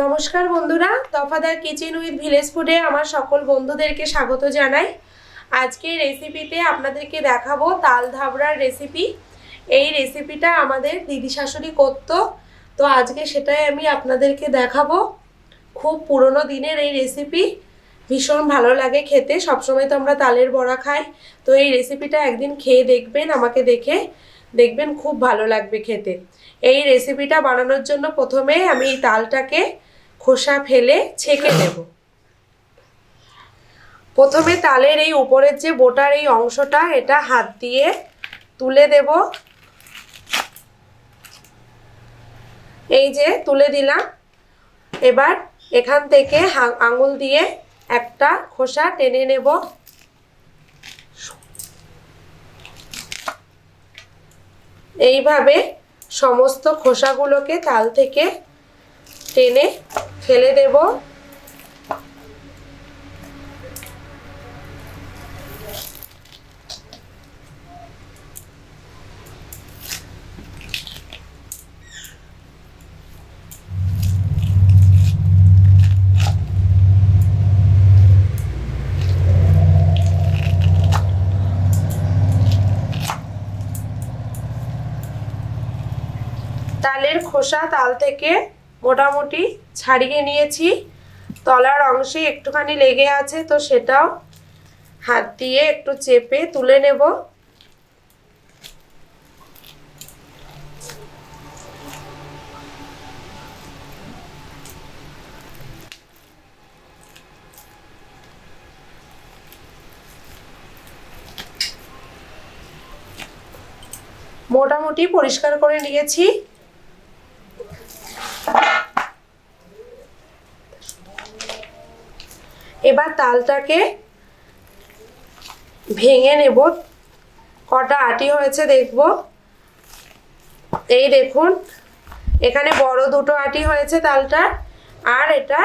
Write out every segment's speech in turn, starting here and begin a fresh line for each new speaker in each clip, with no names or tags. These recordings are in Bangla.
নমস্কার বন্ধুরা দফাদার কিচেন উইথ ভিলেজ ফুডে আমার সকল বন্ধুদেরকে স্বাগত জানাই। আজকে রেসিপিতে আপনাদেরকে দেখাবো তাল ধাবড়ার রেসিপি এই রেসিপিটা আমাদের দিদি শাশুড়ি করতো, তো আজকে সেটাই আমি আপনাদেরকে দেখাবো। খুব পুরনো দিনের এই রেসিপি ভীষণ ভালো লাগে খেতে। সবসময় তো আমরা তালের বড়া খাই, তো এই রেসিপিটা একদিন খেয়ে দেখবেন, আমাকে দেখে। দেখবেন খুব ভালো লাগবে খেতে। এই রেসিপিটা বানানোর জন্য প্রথমে আমি এই তালটাকে খোসা ফেলে ছেঁকে নেব। প্রথমে তালের এই উপরের যে বোটার এই অংশটা, এটা হাত দিয়ে তুলে দেব। এই যে তুলে দিলাম। এবার এখান থেকে আঙুল দিয়ে একটা খোসা টেনে নেব। এইভাবে সমস্ত খোসাগুলোকে তাল থেকে টেনে ফেলে দেব তালের খোসা তাল থেকে মোটামুটি ছাড়িয়ে নিয়েছি। তলার অংশে একটুখানি লেগে আছে, তো সেটাও হাত দিয়ে একটু চেপে তুলে নেব। মোটামুটি পরিষ্কার করে নিয়েছি। এবার তালটাকে ভেঙে নেব। কটা আটি হয়েছে দেখব। এই দেখুন, এখানে বড় দুটো আটি হয়েছে তালটা আর এটা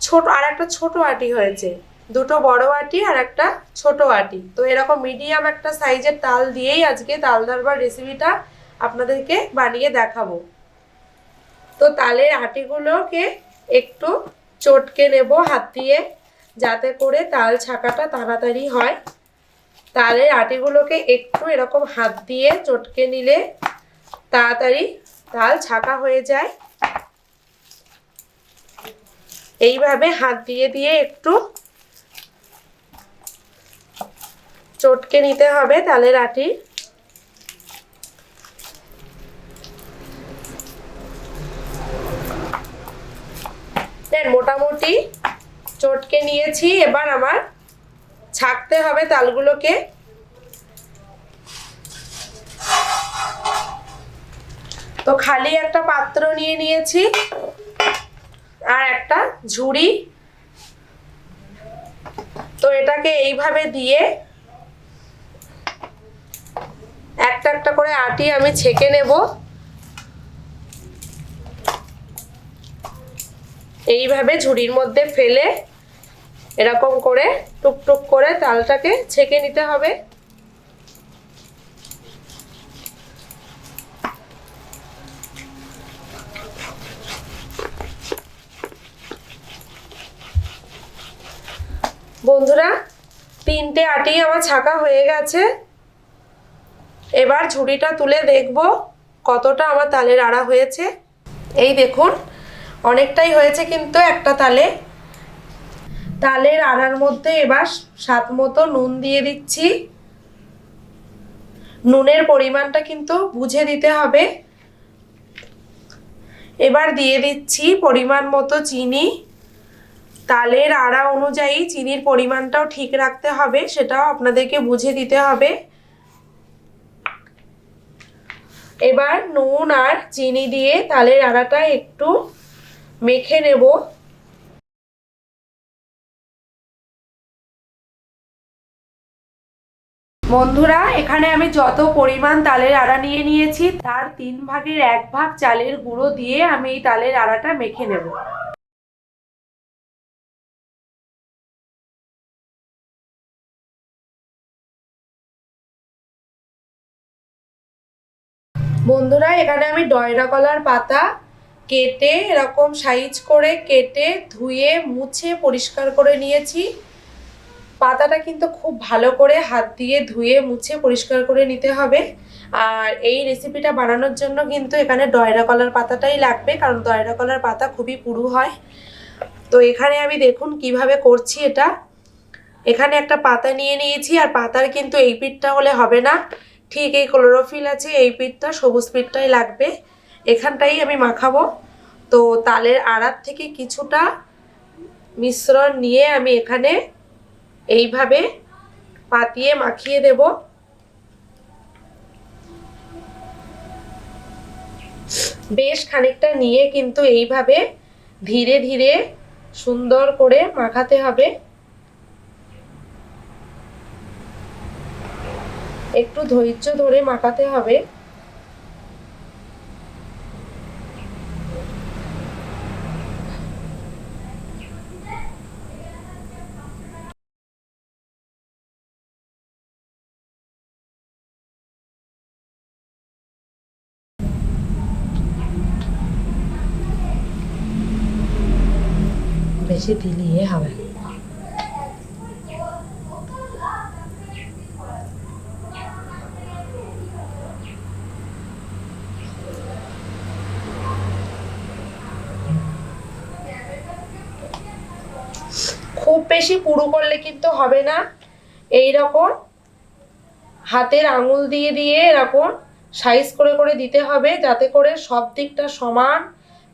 ছোট, আর একটা ছোট আটি হয়েছে। দুটো বড় আটি আর একটা ছোট আটি। তো এরকম মিডিয়াম একটা সাইজের তাল দিয়েই আজকে তাল দারবার রেসিপিটা আপনাদেরকে বানিয়ে দেখাবো। তো তালের আটিগুলোকে একটু চটকে নেব হাত দিয়ে, যাতে করে তাল ছাকাটা তাড়াতাড়ি হয়। তালের আটিগুলোকে একটু এরকম হাত দিয়ে চটকে নিলে তাড়াতাড়ি তাল ছাকা হয়ে যায়। এইভাবে হাত দিয়ে দিয়ে একটু চটকে নিতে হবে তালের আটি দেন মোটামুটি চটকে নিয়েছি এবার আমার ছাকতে হবে তালগুলোকে। তো খালি একটা পাত্র নিয়ে নিয়েছি আর একটা ঝুড়ি। তো এটাকে এইভাবে দিয়ে একটা একটা করে আটি আমি ছেঁকে নেব। এইভাবে ঝুড়ির মধ্যে ফেলে এরকম করে টুকটুক করে তালটাকে ছেঁকে নিতে হবে। বন্ধুরা, তিনটে আটি আমার ছাকা হয়ে গেছে। এবার ঝুড়িটা তুলে দেখব কতটা আমার তালের আড়া হয়েছে। এই দেখুন, অনেকটাই হয়েছে কিন্তু একটা তালে। তালের আড়ার মধ্যে এবার স্বাদ মতো নুন দিয়ে দিচ্ছি। নুনের পরিমাণটা কিন্তু বুঝে দিতে হবে। এবার দিয়ে দিচ্ছি পরিমাণ মতো চিনি। তালের আড়া অনুযায়ী চিনির পরিমাণটাও ঠিক রাখতে হবে, সেটাও আপনাদেরকে বুঝে দিতে হবে। এবার নুন আর চিনি দিয়ে তালের আড়াটা একটু মেখে নেব। বন্ধুরা, এখানে আমি যত পরিমাণ তালের আড়া নিয়ে নিয়েছি, তার তিন ভাগের এক ভাগ চালের গুঁড়ো দিয়ে আমি এই তালের আড়াটা মেখে নেব। বন্ধুরা, এখানে আমি ডয়রা কলার পাতা কেটে এরকম সাইজ করে কেটে ধুয়ে মুছে পরিষ্কার করে নিয়েছি। পাতাটা কিন্তু খুব ভালো করে হাত দিয়ে ধুয়ে, মুছে, পরিষ্কার করে নিতে হবে। আর এই রেসিপিটা বানানোর জন্য কিন্তু এখানে ডয়রা কলার পাতাটাই লাগবে, কারণ ডয়রা কলার পাতা খুবই পুরু হয়। তো এখানে আমি দেখুন কীভাবে করছি এটা। এখানে একটা পাতা নিয়ে নিয়েছি, আর পাতার কিন্তু এই পিঠটা হলে হবে না। ঠিক এই ক্লোরোফিল আছে, এই পিঠটা, সবুজ পিঠটাই লাগবে। এখানটাই আমি মাখাবো। তো তালের আড়ার থেকে কিছুটা মিশ্রণ নিয়ে আমি এখানে এইভাবে পাতিয়ে মাখিয়ে দেব। বেশ খানিকটা নিয়ে কিন্তু এইভাবে ধীরে ধীরে সুন্দর করে মাখাতে হবে। একটু ধৈর্য ধরে মাখাতে হবে। দিলে ইয়ে হবে। খুব বেশি পুরু করলে কিন্তু হবে না। এই রকম হাতের আঙুল দিয়ে দিয়ে এরকম সাইজ করে করে দিতে হবে যাতে করে সব দিকটা সমান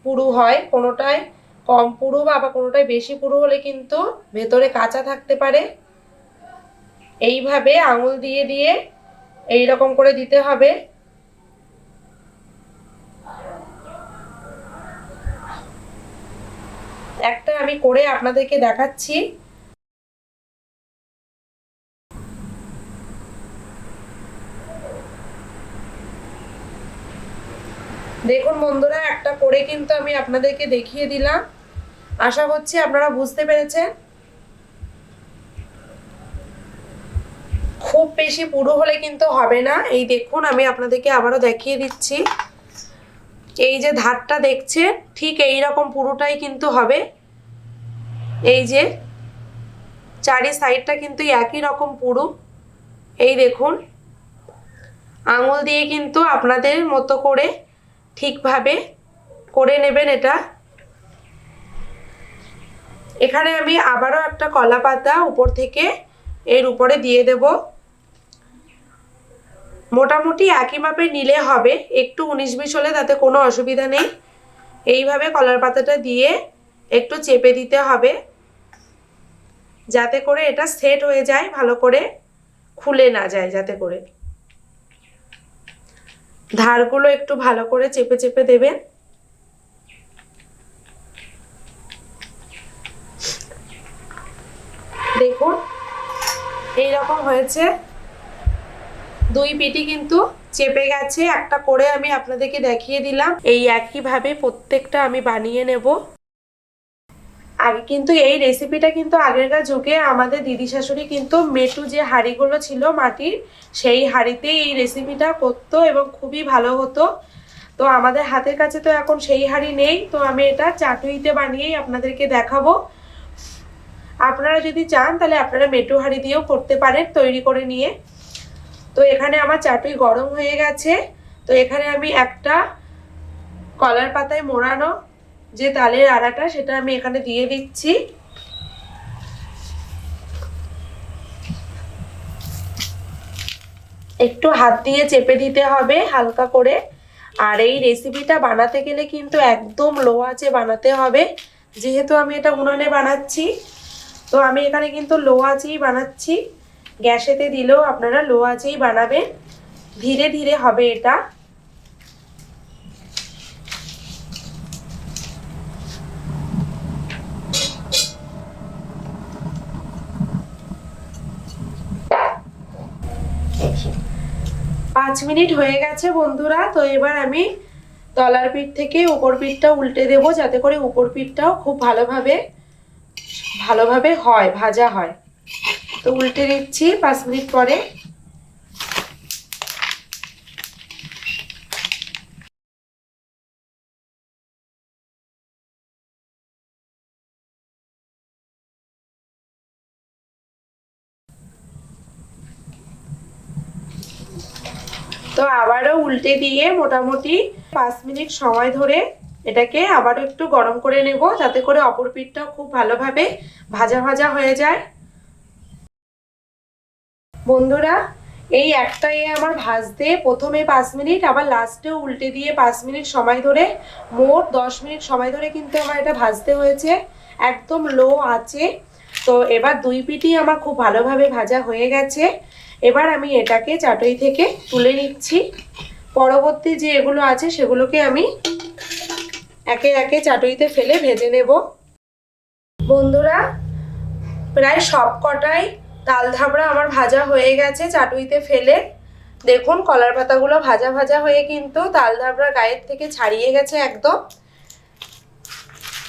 পুরু হয়, কোনোটায় কম পুরু বা আবার কোনোটাই বেশি পুরু হলে কিন্তু ভেতরে কাঁচা থাকতে পারে। এইভাবে আঙুল দিয়ে দিয়ে এই রকম করে দিতে হবে। একটা আমি করে আপনাদেরকে দেখাচ্ছি। দেখুন বন্ধুরা, একটা করে কিন্তু আমি আপনাদেরকে দেখিয়ে দিলাম। আশা করছি আপনারা বুঝতে পেরেছেন। খুব বেশি পুরো হলে কিন্তু হবে না। এই দেখুন, আমি আপনাদেরকে আবারও দেখিয়ে দিচ্ছি। এই যে ধারটা দেখছে ঠিক এই রকম পুরোটাই কিন্তু হবে। এই যে চারি সাইডটা কিন্তু একই রকম পুরো। এই দেখুন, আঙুল দিয়ে কিন্তু আপনাদের মতো করে ঠিকভাবে করে নেবেন এটা। এখানে আমি আবারও একটা কলা পাতা উপর থেকে এর উপরে দিয়ে দেব। মোটামুটি একই মাপে নিলে হবে, একটু উনিশ বিশ হলে তাতে কোনো অসুবিধা নেই। এইভাবে কলার পাতাটা দিয়ে একটু চেপে দিতে হবে, যাতে করে এটা সেট হয়ে যায়, ভালো করে খুলে না যায় যাতে করে। ধারগুলো একটু ভালো করে চেপে চেপে দেবেন। দেখুন। এই রকম হয়েছে। দুই পিটি কিন্তু চেপে গেছে। একটা করে আমি আপনাদেরকে দেখিয়ে দিলাম। এই একইভাবে প্রত্যেকটা আমি বানিয়ে নেব। আগে কিন্তু এই রেসিপিটা কিন্তু আগেরকার যুগে আমাদের দিদি শাশুড়ি কিন্তু মেটু যে হাঁড়িগুলো ছিল মাটির, সেই হাঁড়িতেই এই রেসিপিটা করতো এবং খুবই ভালো হতো। তো আমাদের হাতের কাছে তো এখন সেই হাঁড়ি নেই। তো আমি এটা চাটুইতে বানিয়েই আপনাদেরকে দেখাবো। আপনারা যদি চান, তাহলে আপনারা মেটু হাঁড়ি দিয়েও করতে পারেন তৈরি করে নিয়ে। তো এখানে আমার চাটুই গরম হয়ে গেছে। তো এখানে আমি একটা কলার পাতায় মোড়ানো যে তালের আড়াটা, সেটা আমি এখানে দিয়ে দিচ্ছি। একটু হাত দিয়ে চেপে দিতে হবে হালকা করে। আর এই রেসিপিটা বানাতে গেলে কিন্তু একদম লো আঁচে বানাতে হবে। যেহেতু আমি এটা উনুনে বানাচ্ছি তো আমি এখানে কিন্তু লো আঁচেই বানাচ্ছি। গ্যাসেতে দিলেও আপনারা লো আঁচেই বানাবেন। ধীরে ধীরে হবে এটা। পাঁচ মিনিট হয়ে গেছে বন্ধুরা, তো এবার আমি তলার পিঠ থেকে উপর পিঠটা উল্টে দেবো, যাতে করে উপর পিঠটাও খুব ভালোভাবে ভালোভাবে হয়, ভাজা হয়। তো উল্টে দিচ্ছি পাঁচ মিনিট পরে। তো আবারও উল্টে দিয়ে মোটামুটি পাঁচ মিনিট সময় ধরে এটাকে আবারও একটু গরম করে নেব, যাতে করে অপর পিঠটাও খুব ভালোভাবে ভাজা ভাজা হয়ে যায়। বন্ধুরা, এই একটাই আমার ভাজতে। প্রথমে পাঁচ মিনিট, আবার লাস্টেও উল্টে দিয়ে পাঁচ মিনিট সময় ধরে, মোট দশ মিনিট সময় ধরে কিন্তু আমার এটা ভাজতে হয়েছে। একদম লো আছে তো এবার দুই পিঠই আমার খুব ভালোভাবে ভাজা হয়ে গেছে। এবার আমি এটাকে চাটই থেকে তুলে নিচ্ছি। পরবর্তী যে এগুলো আছে, সেগুলোকে আমি একে একে চাটুইতে ফেলে ভেজে নেব। বন্ধুরা, প্রায় সব কটাই তাল ধাবড়া আমার ভাজা হয়ে গেছে চাটুইতে ফেলে। দেখুন, কলার পাতাগুলো ভাজা ভাজা হয়ে কিন্তু তাল ধাবড়া গায়ের থেকে ছাড়িয়ে গেছে একদম।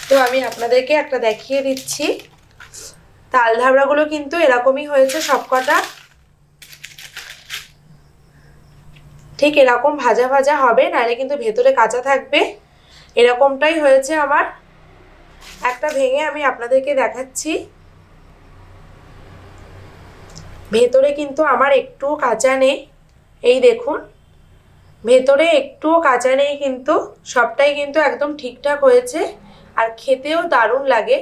তো আমি আপনাদেরকে একটা দেখিয়ে দিচ্ছি। তাল ধাবড়াগুলো কিন্তু এরকমই হয়েছে সব কটা ঠিক এরকম ভাজা ভাজা হবে, নাহলে কিন্তু ভেতরে কাঁচা থাকবে। এরকমটাই হয়েছে আমার। একটা ভেঙে আমি আপনাদেরকে দেখাচ্ছি। ভেতরে কিন্তু আমার একটুও কাঁচা নেই। এই দেখুন, ভেতরে একটুও কাঁচা নেই কিন্তু, সবটাই কিন্তু একদম ঠিকঠাক হয়েছে আর খেতেও দারুণ লাগে।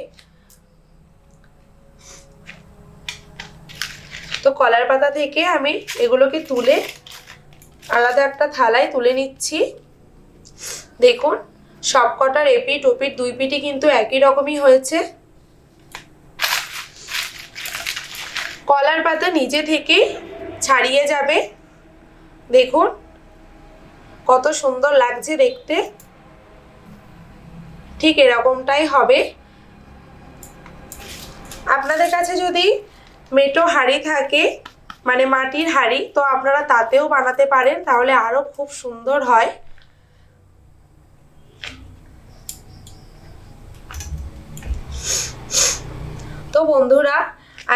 তো কলার পাতা থেকে আমি এগুলোকে তুলে আলাদা একটা থালায় তুলে নিচ্ছি। দেখুন সব কটার এপিট ওপিট দুই পিটি কিন্তু একই রকমই হয়েছে। কলার পাতা নিজে থেকে ছাড়িয়ে যাবে। দেখুন, কত সুন্দর লাগছে দেখতে। ঠিক এরকমটাই হবে। আপনাদের কাছে যদি মেটো হাঁড়ি থাকে মানে মাটির হাঁড়ি, তো আপনারা তাতেও বানাতে পারেন, তাহলে আরও খুব সুন্দর হয়। তো বন্ধুরা,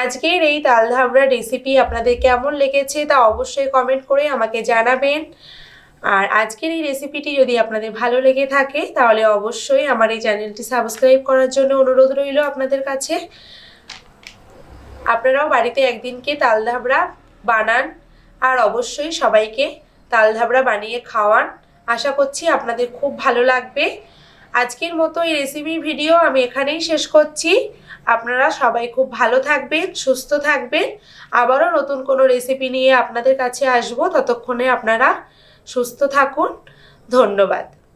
আজকের এই তাল ধাবড়া রেসিপি আপনাদের কেমন লেগেছে তা অবশ্যই কমেন্ট করে আমাকে জানাবেন। আর আজকের এই রেসিপিটি যদি আপনাদের ভালো লেগে থাকে, তাহলে অবশ্যই আমার এই চ্যানেলটি সাবস্ক্রাইব করার জন্য অনুরোধ রইল আপনাদের কাছে। আপনারাও বাড়িতে একদিনকে তাল ধাবড়া বানান আর অবশ্যই সবাইকে তাল ধাবড়া বানিয়ে খাওয়ান। আশা করছি আপনাদের খুব ভালো লাগবে। আজকের মতো এই রেসিপি ভিডিও আমি এখানেই শেষ করছি। আপনারা সবাই খুব ভালো থাকবেন, সুস্থ থাকবেন। আবারও নতুন কোনো রেসিপি নিয়ে আপনাদের কাছে আসব। ততক্ষণে আপনারা সুস্থ থাকুন। ধন্যবাদ।